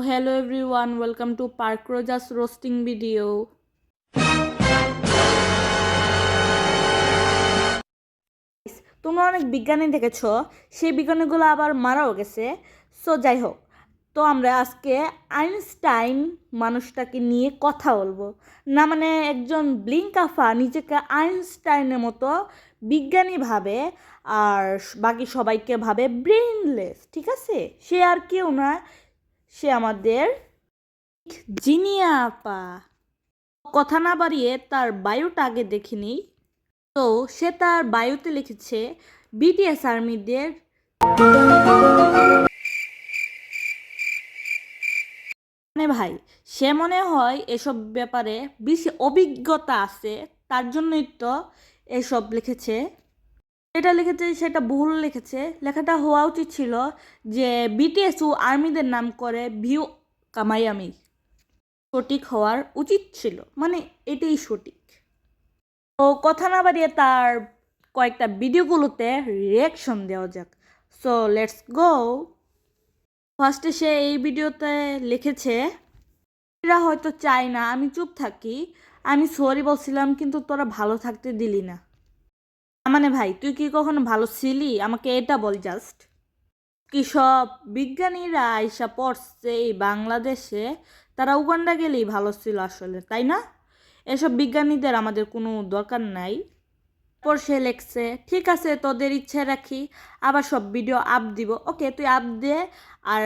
hello everyone, welcome to Park Roja's roasting video. তোমরা অনেক বিজ্ঞানী দেখেছ সেই বিজ্ঞানীগুলো আবার মারাও গেছে। সো যাই হোক তো আমরা আজকে আইনস্টাইন মানুষটাকে নিয়ে কথা বলব। না মানে একজন ব্লিঙ্কাফা নিজেকে আইনস্টাইনের মতো বিজ্ঞানী ভাবে আর বাকি সবাইকে ভাবে ব্রেনলেস ঠিক আছে? সে আর কেউ না সে আমাদের জিনিয়া আপা। কথা না বাড়িয়ে তার বায়োটা আগে দেখিনি তো সে তার বায়োতে লিখেছে, বিটিএস আর্মিদের মানে ভাই, সে মনে হয় এসব ব্যাপারে বেশি অভিজ্ঞতা আছে, তার জন্যই তো এসব লিখেছে। যেটা লিখেছে সেটা ভুল লিখেছে। লেখাটা হওয়া উচিত ছিল যে বিটিএস ও আর্মিদের নাম করে ভিউ কামাইয়ামি। সঠিক হওয়ার উচিত ছিল মানে এটাই সঠিক। তো কথা না বাড়িয়ে তার কয়েকটা ভিডিওগুলোতে রিয়াকশন দেওয়া যাক। সো লেটস গো ফার্স্টে সে এই ভিডিওতে লিখেছে, এরা হয়তো চায় না, আমি চুপ থাকি। আমি সরি বলছিলাম, কিন্তু তোরা ভালো থাকতে দিলি না। মানে ভাই, তুই কি কখনো ভালো ছিলি? আমাকে এটা বল জাস্ট কি সব বিজ্ঞানীরা আইসা পড়ছে এই বাংলাদেশে? তারা উগান্ডা গেলেই ভালো ছিল আসলে, তাই না? এসব বিজ্ঞানীদের আমাদের কোনো দরকার নাই। তারপর সে লেখছে, ঠিক আছে, তোদের ইচ্ছে রাখি, আবার সব ভিডিও আপ দিব। ওকে তুই আপ দে, আর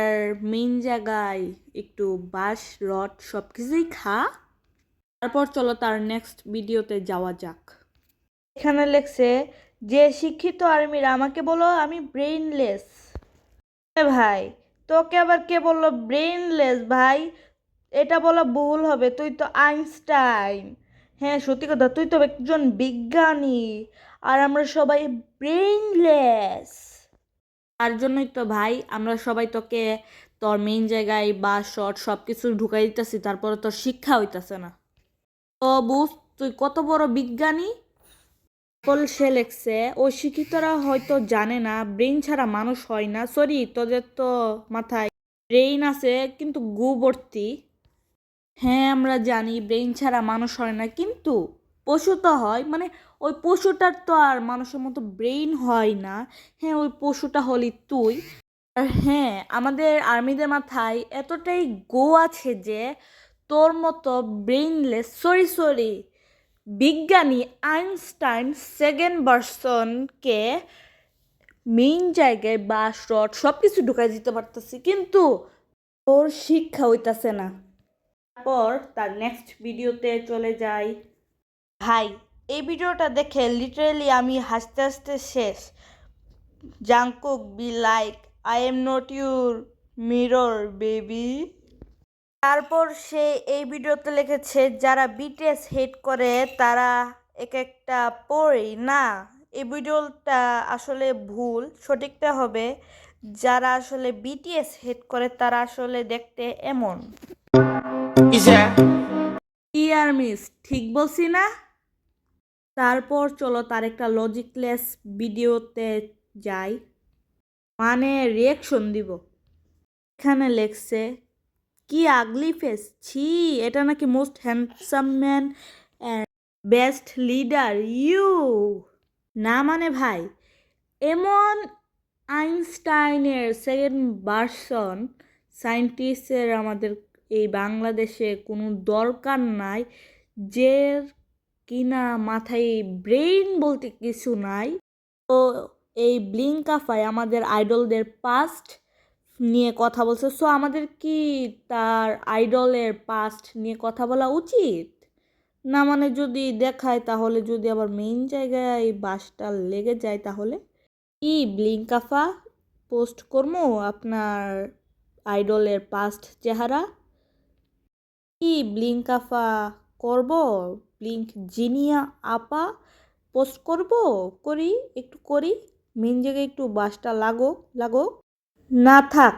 মেইন জায়গায় একটু বাঁশ, রড সব কিছুই খা। তারপর চলো তার নেক্সট ভিডিওতে যাওয়া যাক। এখানে লেখছে, যে শিক্ষিত আর্মিরা, আমাকে বলো আমি ব্রেইনলেস ভাই, তোকে আবার কে বলল ব্রেইনলেস ভাই? এটা বলা ভুল হবে, তুই তো আইনস্টাইন। হ্যাঁ সত্যি কথা, তুই তো একজন বিজ্ঞানী, আর আমরা সবাই ব্রেইনলেস তার জন্যই তো ভাই, আমরা সবাই তোকে তোর মেইন জায়গায় বা শর্ট সব কিছু ঢুকাই দিতেছি, তারপরে তোর শিক্ষা হইতাছে না। তো বুঝ, তুই কত বড় বিজ্ঞানী? সকল সে লেখছে ও শিক্ষিতরা হয়তো জানে না, ব্রেইন ছাড়া মানুষ হয় না। সরি তোদের তো মাথায় ব্রেইন আছে, কিন্তু গু হ্যাঁ আমরা জানি ব্রেইন ছাড়া মানুষ হয় না, কিন্তু পশু তো হয়। মানে ওই পশুটার তো আর মানুষের মতো ব্রেইন হয় না। হ্যাঁ ওই পশুটা হলি তুই। আর হ্যাঁ আমাদের আর্মিদের মাথায় এতটাই গো আছে যে তোর মতো ব্রেইনলেস সরি সরি বিজ্ঞানী আইনস্টাইন সেকেন্ড ভার্সনকে মেইন জায়গায় বাস রড সব কিছু ঢুকাই দিতে পারতেছি, কিন্তু ওর শিক্ষা হইতাছে না। তারপর তার নেক্সট ভিডিওতে চলে যাই। ভাই, এই ভিডিওটা দেখে লিটারেলি আমি হাসতে হাসতে শেষ। Jungkook be like I am not your mirror baby তারপর সে এই ভিডিওতে লিখেছে যারা বিটিএস হেট করে তারা এক একটা পড়ি না। এই ভিডিওটা আসলে ভুল সঠিকটা হবে যারা আসলে বিটিএস হেট করে তারা আসলে দেখতে এমন। কি আর মিস ঠিক বলছি না? তারপর চলো তার একটা লজিকলেস ভিডিওতে যাই। মানে রিয়াকশন দিব। এখানে লেখছে কি আগলি ফেস ছি, এটা নাকি most handsome man best leader you না মানে ভাই, এমন আইনস্টাইনের সেকেন্ড ভার্সন সায়েন্টিস্টের আমাদের এই বাংলাদেশে কোনো দরকার নাই যে কিনা মাথায় ব্রেইন বলতে কিছু নাই। তো এই ব্লিঙ্কাফাই আমাদের আইডলদের পাস্ট নিয়ে কথা বলছে। সো আমাদের কি তার আইডলের পাস্ট নিয়ে কথা বলা উচিত? না মানে যদি দেখায়, তাহলে যদি আবার মেইন জায়গায় এই বাসটা লেগে যায়, তাহলে? কি ব্লিঙ্কাফা পোস্ট করব আপনার আইডলের পাস্ট চেহারা? কি ব্লিঙ্কাফা করব? ব্লিঙ্ক জিনিয়া আপা পোস্ট করব? করি, একটু করি। মেন জায়গায় একটু বাসটা লাগো লাগো। না থাক,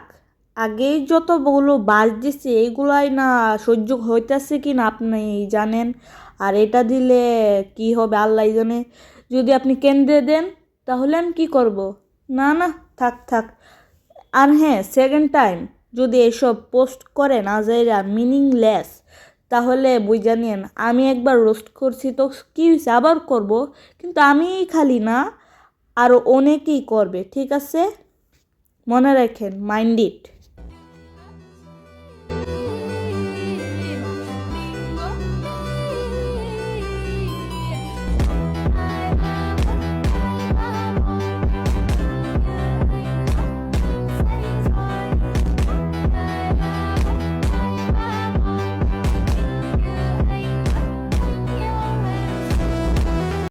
আগেই যতগুলো বাস দিছে এইগুলাই না সহ্য হইতেছে কি না আপনি জানেন। আর এটা দিলে কি হবে আল্লাহ জানে। যদি আপনি কেন্দ্রে দেন, তাহলে আমি কী করব? না না, থাক থাক। আর হ্যাঁ সেকেন্ড টাইম যদি এসব পোস্ট করে না যাইরা মিনিংলেস তাহলে বুঝা নিন আমি একবার রোস্ট করছি তো কী হয়েছে আবার করব? কিন্তু আমি খালি না আরও অনেকেই করবে, ঠিক আছে? মনে রাখেন মাইন্ড